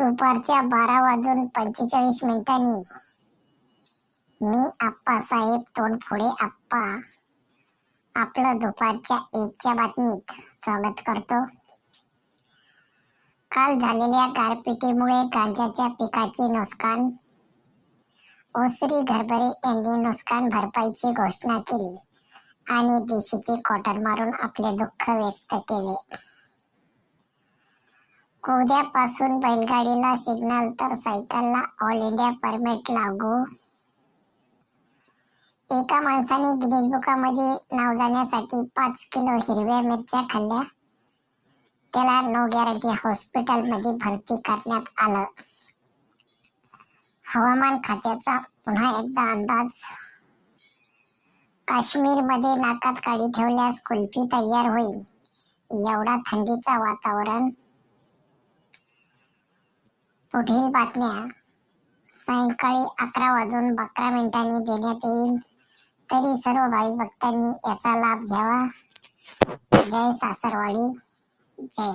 दुपारच्या बारा वाजून पंचेचाळीस मिनिटांनी. मी आप्पासाहेब तोंडफोडे आप्पा. आपलं दुपारच्या एकच्या बातमीत स्वागत करतो. काल झालेल्या गारपिटीमुळे गांजाच्या पिकाचे नुकसान ओसरी घरभरे यांनी नुकसान भरपाईची घोषणा केली आणि देशीचे कॉटन मारून आपले दुःख व्यक्त केले. उद्यापासून बैलगाडीला सिग्नल तर सायकलला ऑल इंडिया परमिट लागू. एका माणसाने गिनीज बुकामध्ये नाव जाण्यासाठी पाच किलो हिरव्या मिरच्या खाल्ल्या. त्याला नो गॅरंटी हॉस्पिटलमध्ये भरती करण्यात आलं. हवामान खात्याचा पुन्हा एकदा अंदाज. काश्मीरमध्ये नाकात काडी ठेवल्यास कुल्फी तयार होईल. एवढा थंडीचा वातावरण. पुढील बातम्या. सायंकाळी अकरा वाजून बकरा मिनिटांनी देण्यात येईल. तरी सर्व भाई भक्तांनी याचा लाभ घ्यावा. जय सासरवाडी. जय.